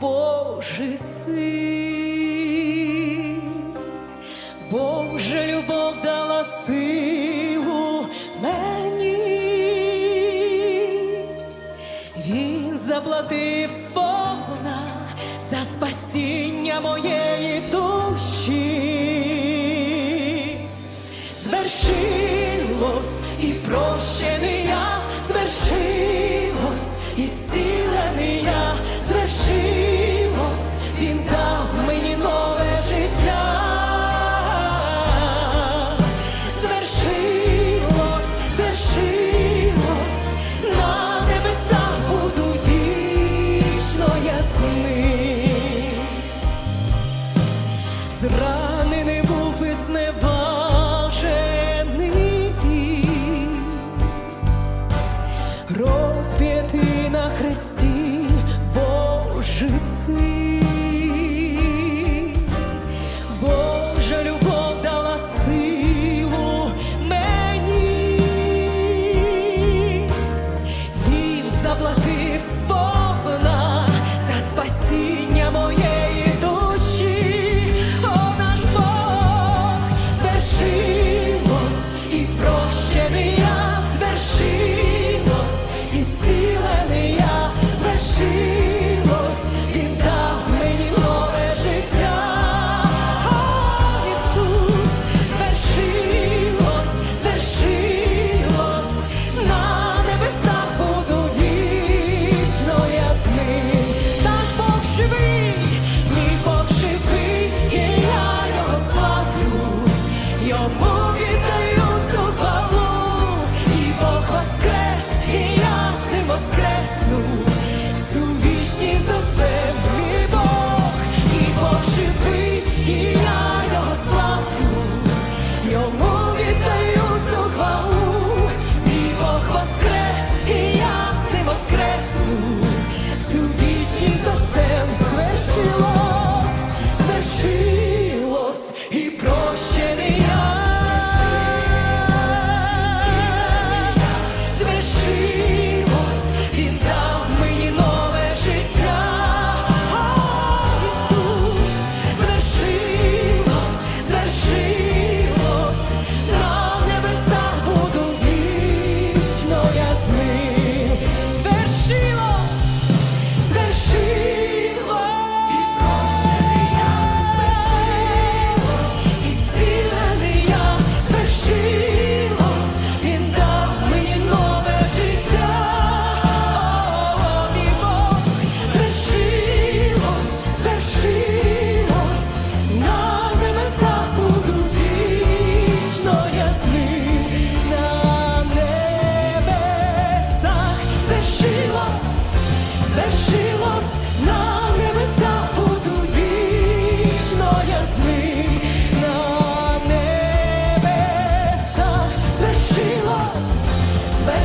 Божий син, Боже любов дала силу мені, Він заплатив сповна за спасіння моєї душі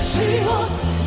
she was